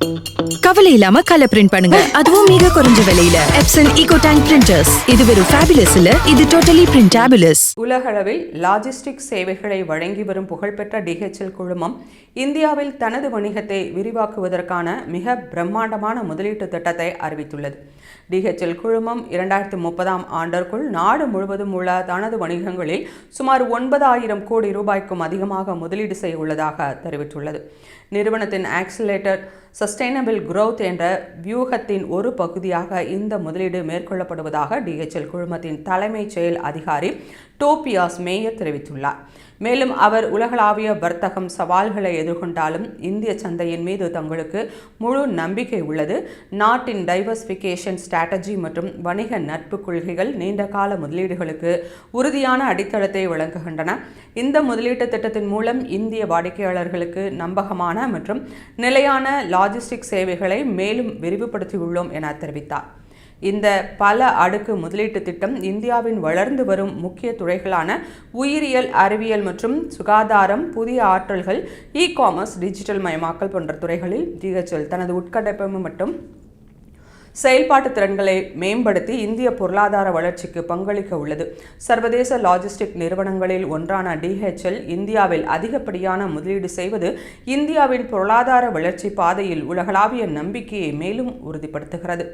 Thank கவலை இல்லாம colour print பண்ணுங்க. அதுவும் மிக குறைஞ்ச விலையில. எப்சன் ஈகோ டேங்க் பிரிண்டர்ஸ் இது வெறும் ஃபேபிலஸ் இல்ல இது டோட்டலி பிரிண்டாபிலஸ் உலகளவில் லாஜிஸ்டிக் சேவைகளை வழங்கி வரும் புகழ்பெற்ற டிஹெச்எல் குழுமம் இந்தியாவில் தனது வணிகத்தை விரிவாக்குவதற்கான மிக பிரம்மாண்டமான முதலீட்டு திட்டத்தை அறிவித்துள்ளது. டிஹெச்எல் குழுமம் இரண்டாயிரத்தி முப்பதாம் ஆண்டிற்குள் நாடு முழுவதும் உள்ள தனது வணிகங்களில் சுமார் ஒன்பதாயிரம் கோடி ரூபாய்க்கும் அதிகமாக முதலீடு செய்ய உள்ளதாக தெரிவித்துள்ளது. நிறுவனத்தின் ஆக்சிலேட்டர் சஸ்டைனபிள் growth என்ற வியூகத்தின் ஒரு பகுதியாக இந்த முதலீடு மேற்கொள்ளப்படுவதாக டிஹெச்எல் குழுமத்தின் தலைமைச் செயல் அதிகாரி டோபியாஸ் மேயர் தெரிவித்துள்ளார். மேலும் அவர் உலகளாவிய வர்த்தகம் சவால்களை எதிர்கொண்டாலும் இந்திய சந்தையின் மீது தங்களுக்கு முழு நம்பிக்கை உள்ளது. நாட்டின் டைவர்சிஃபிகேஷன் ஸ்ட்ராட்டஜி மற்றும் வணிக நட்பு கொள்கைகள் நீண்டகால முதலீடுகளுக்கு உறுதியான அடித்தளத்தை வழங்குகின்றன. இந்த முதலீட்டு திட்டத்தின் மூலம் இந்திய வாடிக்கையாளர்களுக்கு நம்பகமான மற்றும் நிலையான லாஜிஸ்டிக் சேவைகளை மேலும் விரிவுபடுத்தியுள்ளோம் என தெரிவித்தார். இந்த பல அடுக்கு முதலீட்டு திட்டம் இந்தியாவின் வளர்ந்து வரும் முக்கிய துறைகளான உயிரியல் அறிவியல் மற்றும் சுகாதாரம் புதிய ஆற்றல்கள் இ காமர்ஸ் டிஜிட்டல் மயமாக்கல் போன்ற துறைகளில் டிஹெச்எல் தனது உட்கட்டமைப்பு மற்றும் செயல்பாட்டு திறன்களை மேம்படுத்தி இந்திய பொருளாதார வளர்ச்சிக்கு பங்களிக்க உள்ளது. சர்வதேச லாஜிஸ்டிக் நிறுவனங்களில் ஒன்றான டிஹெச்எல் இந்தியாவில் அதிகப்படியான முதலீடு செய்வது இந்தியாவின் பொருளாதார வளர்ச்சி பாதையில் உலகளாவிய நம்பிக்கையை மேலும் உறுதிப்படுத்துகிறது.